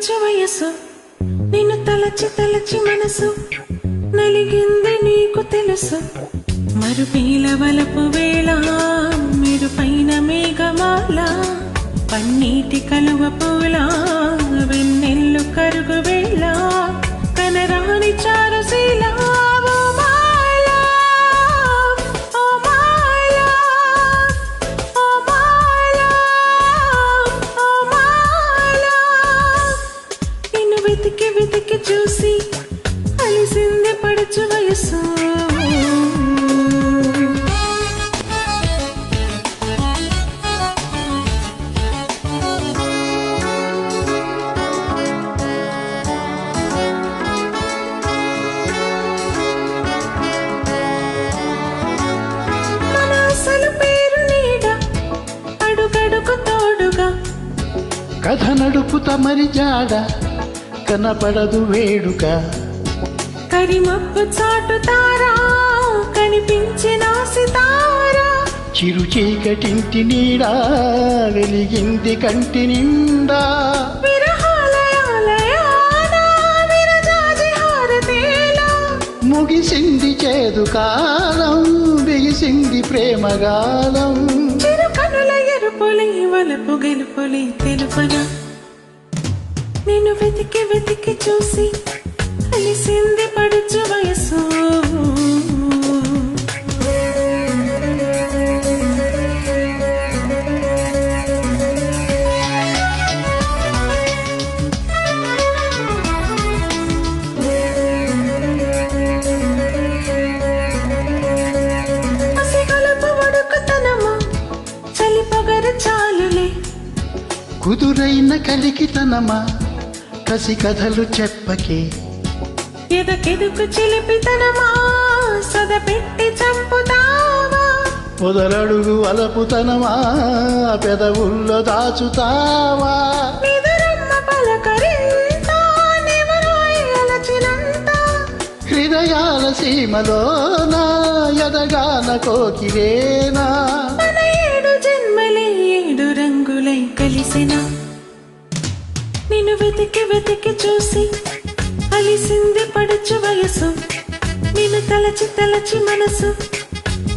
కలిసింది వయసు నిన్ను తలచి తలచి మనసు నలిగింది నీకు తెలుసు. మరుపీల వలపు వేళ మీరు పైన మేఘమాల పన్నీటి కలువ పూల వెన్నెల్లు కరుగు వేళ కనరాని చారుశీల కథ నడుపుత మరి జాడ కనపడదు వేడుక. కరిమప్పు చాటుతారా కనిపించిన సితారా. చిరు చీకటింటి నీడా వెలిగింది కంటి నిండా. ముగిసింది చేదు కాలం బిగిసింది ప్రేమగాలం చిరు కనుల ఎరుపులి వలపు గెలుపులి తెలుపన. నిన్ను వెతికి వెతికి చూసి కుదురైన కలికితనమా కసి కథలు చెప్పకే. ఎదకెదుకు చిలిపితనమా? సద పెట్టి చంపుతావా? మొదలడుగు అలపుతనమా? పెదవుల్లో దాచుతావా? హృదయాల సీమలోనా ఎదగాన కోకిలేనా? రంగులై కలిసిన. నిన్ను వెతికి వెతికి చూసి అలిసింది పడుచు వయసు. నిన్ను తలచి తలచి మనసు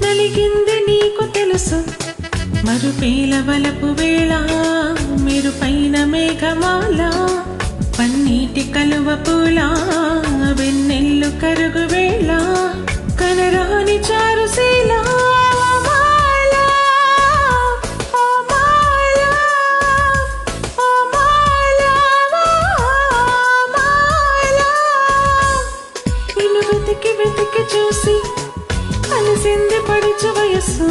నలిగింది నీకు తెలుసు. మరుపేల వలపు వేళ మీరు పైన మేఘమాల. పన్నీటి కలువ పూల వెన్నెల్లు కరుగు వెతికి వెతికి చూసి అలసింది పడుచు వయసు